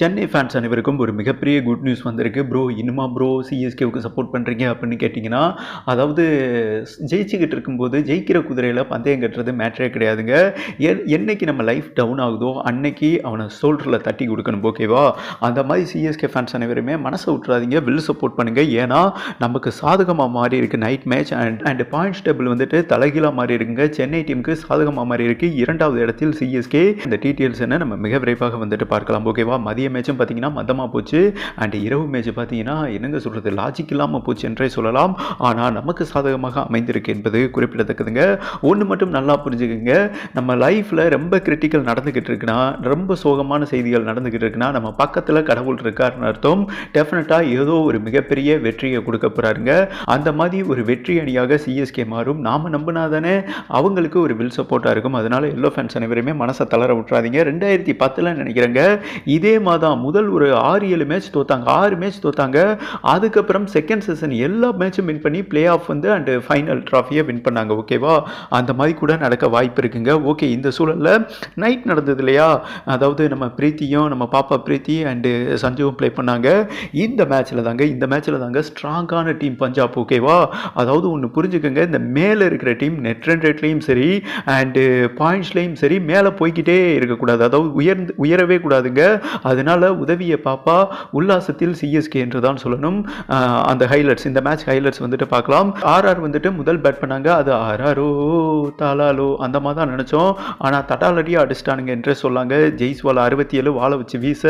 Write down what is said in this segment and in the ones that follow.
Chennai fans அனைவருக்கும் ஒரு மிகப்பெரிய குட் நியூஸ் வந்திருக்கு. ப்ரோ இன்னுமா ப்ரோ சிஎஸ்கேவுக்கு சப்போர்ட் பண்ணுறீங்க அப்படின்னு கேட்டிங்கன்னா அதாவது ஜெயிச்சுக்கிட்டு இருக்கும்போது ஜெயிக்கிற குதிரையில் பந்தயம் கட்டுறது மேட்ரே கிடையாதுங்க. என்னைக்கு நம்ம லைஃப் டவுன் ஆகுதோ அன்னைக்கு அவனை சோல்டரில் தட்டி கொடுக்கணும் ஓகேவா அந்த மாதிரி சிஎஸ்கே ஃபேன்ஸ் அனைவருமே மனசை விட்றாதீங்க வில் சப்போர்ட் பண்ணுங்கள் ஏன்னா நமக்கு சாதகமாக மாறி இருக்குது night match and and points table வந்துட்டு தலைகீழாக மாறி இருக்குங்க. சென்னை டீமுக்கு சாதகமாக மாறி இருக்குது இரண்டாவது இடத்தில் சிஎஸ்கே இந்த டீட்டெயில்ஸ் என்ன நம்ம மிக விரைவாக வந்துட்டு பார்க்கலாம் ஓகேவா மதிய மேட்சும் பார்த்தீங்கன்னா மதமாக போச்சு. அண்ட் இரவு மேட்ச் பார்த்தீங்கன்னா என்னங்க சொல்கிறது லாஜிக் இல்லாமல் போச்சு என்றே சொல்லலாம். ஆனால் நமக்கு சாதகமாக அமைந்திருக்கு என்பது குறிப்பிடத்தக்கதுங்க. ஒன்று மட்டும் நல்லா புரிஞ்சுக்கோங்க. நம்ம லைஃப்பில் ரொம்ப கிரிட்டிக்கல் நடந்துக்கிட்டு இருக்குன்னா ரொம்ப சோகமான செய்திகள் நடந்துக்கிட்டு இருக்குன்னா நம்ம பக்கத்தில் கடவுள் இருக்காருன்னு அர்த்தம். டெஃபினட்டாக ஏதோ ஒரு மிகப்பெரிய வெற்றியை கொடுக்க போகிறாருங்க அந்த மாதிரி ஒரு வெற்றி அணியாக சிஎஸ்கே மாறும். நாம் நம்பினா தானே அவங்களுக்கு ஒரு வில் சப்போர்ட்டாக இருக்கும். அதனால எல்லோ ஃபேன்ஸ் அனைவருமே மனசை தளர விட்றாதீங்க ரெண்டாயிரத்தி பத்தில் நினைக்கிறேங்க. இதே மாதிரி தான் முதல் ஒரு ஆறு ஏழு மேட்ச் தோத்தாங்க. ஆறு மேட்ச் தோத்தாங்க. அதுக்கப்புறம் செகண்ட் செஷன் எல்லா மேட்சும் வின் பண்ணி பிளே ஆஃப் வந்து அண்டு ஃபைனல் ட்ராஃபியை வின் பண்ணாங்க. ஓகேவா அந்த மாதிரி கூட நடக்க வாய்ப்பு இருக்குங்க. ஓகே இந்த சூழலில் நைட் நடந்தது இல்லையா? அதாவது நம்ம பிரீத்தியும் நம்ம பாப்பா பிரீத்தி அண்டு சஞ்சுவும் ப்ளே பண்ணாங்க. இந்த மேட்ச்சில் தாங்க இந்த மேட்ச்சில் தாங்க ஸ்ட்ராங்கான டீம் பஞ்சாப். ஓகேவா அதாவது ஒன்று புரிஞ்சுக்கோங்க. இந்த மேலே இருக்கிற டீம் நெட் ரன் ரேட்லேயும் சரி அண்டு பாயிண்ட்ஸ்லேயும் சரி மேலே போய்கிட்டே இருக்கக்கூடாது. அதாவது உயர்ந்து உயரவே கூடாதுங்க. அது அதனால் உதவிய பாப்பா உல்லாசத்தில் சிஎஸ்கே என்று தான் சொல்லணும். அந்த ஹைலைட்ஸ் இந்த மேட்ச் ஹைலைட்ஸ் வந்துட்டு பார்க்கலாம் ஆர்ஆர் வந்துட்டு முதல் பேட் பண்ணாங்க. அது ஆர்ஆரோ தாலாலோ அந்த மாதிரி தான் நினச்சோம். ஆனால் தட்டாலடியாக அடிச்சிட்டானுங்க என்று சொல்லாங்க. ஜெய்ஸ்வால் அறுபத்தி ஏழு வாழை வச்சு வீச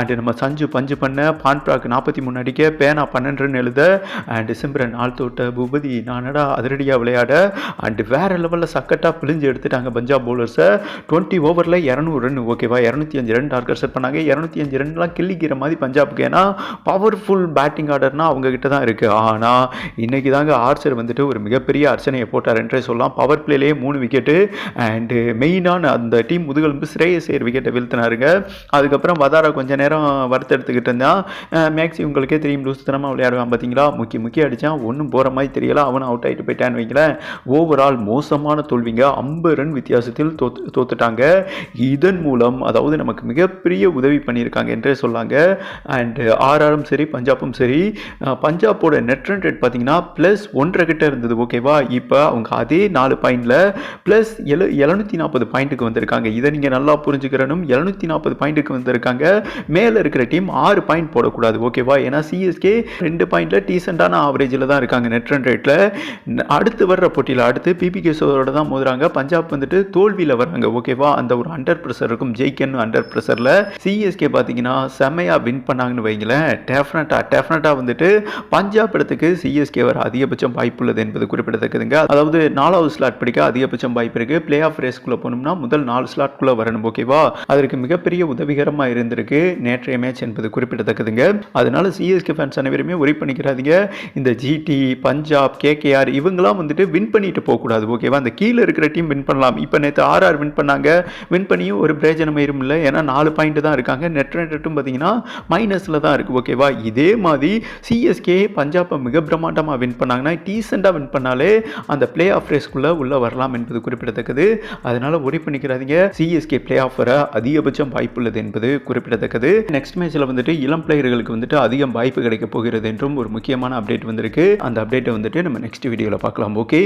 அண்டு நம்ம சஞ்சு பஞ்சு பண்ண பான்பிராக் நாற்பத்தி மூணு அடிக்க பேனா பன்னெண்டுன்னு எழுத அண்டு சிம்ரன் ஆள் தோட்ட பூபதி நானடா அதிரடியாக விளையாட அண்டு வேற லெவலில் சக்கட்டாக பிழிஞ்சு எடுத்துட்டாங்க பஞ்சாப் பவுலர்ஸை டுவெண்ட்டி ஓவரில் இரநூறு ரன் ஓகேவா இரநூத்தி அஞ்சு ரன் டார்கெட் செட் பண்ணாங்க. இரநூத்தி அஞ்சு ரன்லாம் கிள்ளிக்கிற மாதிரி பஞ்சாப்க்கு ஏன்னா பவர்ஃபுல் பேட்டிங் ஆர்டர்னா அவங்க கிட்ட தான் இருக்குது ஆனால் இன்னைக்கு தாங்க ஆர்ச்சர் வந்துட்டு ஒரு மிகப்பெரிய அர்ச்சனையை போட்டார் என்றே சொல்லலாம். பவர் பிளேலேயே மூணு விக்கெட்டு அண்டு மெயினான அந்த டீம் முதுகெலும்பு ஸ்ரேயஸ் விக்கெட்டை வீழ்த்தினாருங்க. அதுக்கப்புறம் வதாரா கொஞ்ச நேரம் வறுத்தெடுத்துக்கிட்டு இருந்தான் மேக்ஸி உங்களுக்கே தெரியும் லூசுத்தனமாக விளையாடுவான் பார்த்தீங்களா? முக்கிய முக்கிய அடித்தான் ஒன்றும் போகிற மாதிரி தெரியல. அவன் அவுட் ஆகிட்டு போயிட்டான்னு வைங்களேன். ஓவரால் மோசமான தோல்விங்க. ஐம்பது ரன் வித்தியாசத்தில் தோத்து தோத்துட்டாங்க. இதன் மூலம் அதாவது நமக்கு மிகப்பெரிய உதவி பண்ணி பண்ணியிருக்காங்க என்றே சொல்லாங்க. அண்டு ஆர்ஆரும் சரி பஞ்சாப்பும் சரி பஞ்சாப்போட நெட் ரன் ரேட் பார்த்தீங்கன்னா ப்ளஸ் ஒன்றரை கிட்ட இருந்தது ஓகேவா இப்போ அவங்க அதே நாலு பாயிண்டில் ப்ளஸ் எழு எழுநூற்றி நாற்பது பாயிண்ட்டுக்கு வந்திருக்காங்க. இதை நீங்கள் நல்லா புரிஞ்சுக்கிறனும் எழுநூற்றி நாற்பது பாயிண்ட்டுக்கு வந்திருக்காங்க. மேலே இருக்கிற டீம் ஆறு பாயிண்ட் போடக்கூடாது ஓகேவா ஏன்னா சிஎஸ்கே ரெண்டு பாயிண்டில் டீசெண்டான ஆவரேஜில் தான் இருக்காங்க நெட் ரன் ரேட்டில் அடுத்து வர்ற போட்டியில் அடுத்து பிபிகேஷோரோட தான் மோதுறாங்க. பஞ்சாப் வந்துட்டு தோல்வியில் வர்றாங்க ஓகேவா அந்த ஒரு அண்டர் ப்ரெஷர் இருக்கும். ஜெய்கன் அண்டர் ப்ரெஷரில் சிஎஸ்கே பார்த்தீங்கன்னா செம்மையாக வின் பண்ணாங்கன்னு வைங்களேன். டெஃபினட்டாக டெஃபினட்டாக வந்துட்டு பஞ்சாப் இடத்துக்கு சிஎஸ்கே வர அதிகபட்சம் வாய்ப்பு உள்ளது என்பது குறிப்பிடத்தக்கதுங்க. அதாவது நாலாவது ஸ்லாட் பிடிக்க அதிகபட்சம் வாய்ப்பு இருக்கு. பிளே ஆஃப் ரேஸ்க்குள்ளே போகணும்னா முதல் நாலு ஸ்லாட்குள்ளே வரணும் ஓகேவா அதற்கு மிகப்பெரிய உதவிகரமாக இருந்திருக்கு நேற்றைய மேட்ச் என்பது குறிப்பிடத்தக்கதுங்க. அதனால சிஎஸ்கே ஃபேன்ஸ் அனைவருமே ஒரி பண்ணிக்கிறாதீங்க. இந்த ஜிடி பஞ்சாப் கேகேஆர் இவங்கெல்லாம் வந்துட்டு வின் பண்ணிட்டு போகக்கூடாது ஓகேவா அந்த கீழே இருக்கிற டீம் வின் பண்ணலாம். இப்போ நேற்று ஆர்ஆர் வின் பண்ணாங்க. வின் பண்ணியும் ஒரு பிரயோஜனம் இல்லை. ஏன்னா நாலு பாயிண்ட் தான் இருக்காங்க. நெட் ரேட்டும் பார்த்தீங்கன்னா மைனஸில் தான் இருக்குது ஓகேவா இதே மாதிரி சிஎஸ்கே பஞ்சாப்பை மிக பிரம்மாண்டமாக வின் பண்ணாங்கன்னா டீசெண்டாக வின் பண்ணாலே அந்த பிளே ஆஃப் ரேஸ்க்குள்ளே உள்ளே வரலாம் என்பது குறிப்பிடத்தக்கது. அதனால் ஒரே பண்ணிக்கிறாதீங்க சிஎஸ்கே பிளே ஆஃப் வர அதிகபட்சம் வாய்ப்பு உள்ளது என்பது குறிப்பிடத்தக்கது. நெக்ஸ்ட் மேட்ச்சில் வந்துட்டு இளம் பிளேயர்களுக்கு வந்துட்டு அதிகம் வாய்ப்பு கிடைக்க போகிறது என்றும் ஒரு முக்கியமான அப்டேட் வந்திருக்கு. அந்த அப்டேட்டை வந்துட்டு நம்ம நெக்ஸ்ட் வீடியோவில் பார்க்கலாம் ஓகே